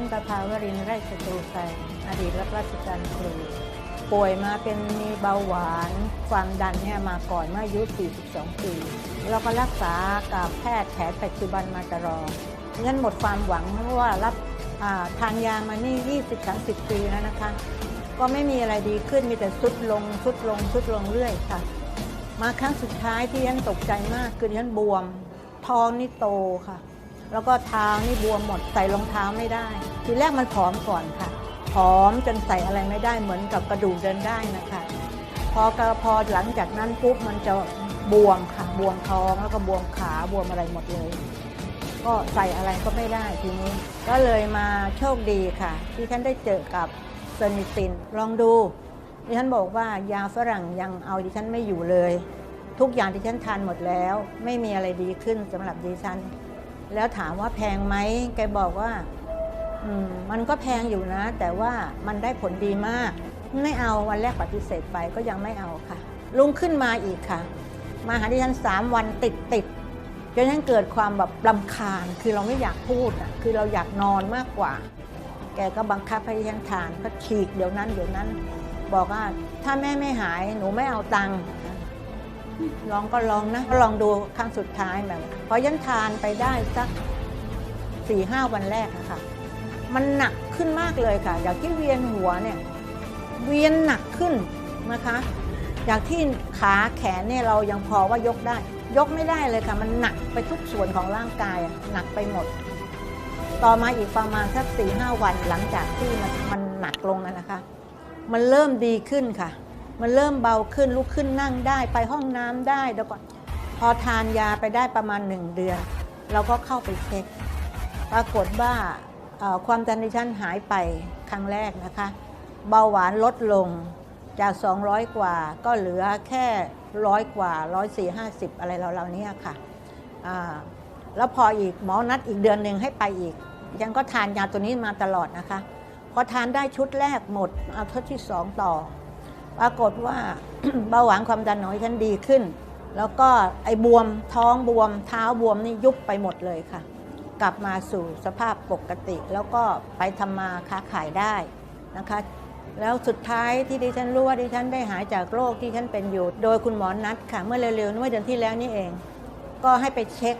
ท่านประภาวรินไร่สตูไซอดีตรับราชการครู ป่วยมาเป็นมีเบาหวานความดันเนี่ยมาก่อนเมื่ออายุ 42 ปีแล้วก็รักษากับแพทย์แผนปัจจุบันมาตลอดงั้นหมดความหวังเพราะว่ารับาทานยามานี่ 20-30 ปีแล้วนะคะ ก็ไม่มีอะไรดีขึ้นมีแต่สุดลงสุดลงสุดลงเรื่อยค่ะ มาครั้งสุดท้ายที่ฉันตกใจมากคือฉันบวม ท้องนี่โตค่ะ แล้วก็เท้านี่บวมหมดใส่รองเท้าไม่ได้ ทีแรกมันผอมก่อนค่ะผอมจนใส่อะไรไม่ได้เหมือนกับกระดูกเดินได้นะคะพอกระพอหลังจากนั้นปุ๊บมันจะบวมค่ะบวมท้องแล้วก็บวมขาบวมอะไรหมดเลย ก็ใส่อะไรก็ไม่ได้ทีนี้ ก็เลยมาโชคดีค่ะ ที่ฉันได้เจอกับเซนิตินลองดูดิฉันบอกว่ายาฝรั่งยังเอาดิฉันไม่อยู่เลย ทุกอย่างที่ฉันทานหมดแล้ว ไม่มีอะไรดีขึ้นสำหรับดิฉัน แล้วถามว่าแพงไหมแกบอกว่าอืมมันก็แพงอยู่นะ แต่ว่ามันได้ผลดีมาก ไม่เอาวันแรกปฏิเสธไปก็ยังไม่เอาค่ะ ลุงขึ้นมาอีกค่ะ มาหาดิฉันสามวันติดติดจนฉันเกิดความแบบรำคาญคือเราไม่อยากพูดอะคือเราอยากนอนมากกว่า แกก็บังคับให้ดิฉันทานก็ฉีกเดี๋ยวนั้นเดี๋ยวนั้น บอกว่าถ้าแม่ไม่หายหนูไม่เอาตังค์ ลองก็ลองนะ ก็ลองดูครั้งสุดท้ายแบบพอยันทานไปได้สักสี่ห้าวันแรกอะค่ะมันหนักขึ้นมากเลยค่ะ อย่างที่เวียนหัวเนี่ย เวียนหนักขึ้นนะคะจากที่ขาแขนเนี่ยเรายังพอว่ายกได้ ยกไม่ได้เลยค่ะ มันหนักไปทุกส่วนของร่างกายหนักไปหมด ต่อมาอีกประมาณสักสี่ห้าวันหลังจากที่มันหนักลงนะคะ มันเริ่มดีขึ้นค่ะ มันเริ่มเบาขึ้นลุกขึ้นนั่งได้ไปห้องน้ำได้แล้วก็พอทานยาไปได้ประมาณหนึ่งเดือน เราก็เข้าไปเช็ค ปรากฏว่าความดันดิฉันหายไปครั้งแรกนะคะ เบาหวานลดลงจาก 200 กว่าก็เหลือแค่ร้อยกว่า1 4 50อะไรเราๆนี้ค่ะแล้วพออีกหมอนัดอีกเดือนหนึ่งให้ไปอีก ยังก็ทานยาตัวนี้มาตลอดนะคะ พอทานได้ชุดแรกหมดเอาชุดที่สองต่อ ปรากฏว่า เบาหวานความดันของฉันดีขึ้น แล้วก็ไอ้บวมท้องบวม เท้าบวมนี่ยุบไปหมดเลยค่ะ กลับมาสู่สภาพปกติ แล้วก็ไปทำมาค้าขายได้นะคะ แล้วสุดท้ายที่ดิฉันรู้ว่าดิฉันได้หายจากโรคที่ฉันเป็นอยู่ โดยคุณหมอนัดค่ะ เมื่อเร็วๆเมื่อเดือนที่แล้วนี่เอง ก็ให้ไปเช็ค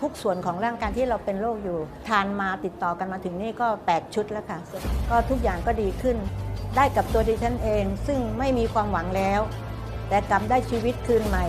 ทุกส่วนของร่างกายที่เราเป็นโรคอยู่ ทานมาติดต่อกันมาถึงนี่ก็ 8 ชุดแล้วค่ะ ก็ทุกอย่างก็ดีขึ้น ได้กับตัวดิฉันเอง ซึ่งไม่มีความหวังแล้ว แต่กลับได้ชีวิตคืนใหม่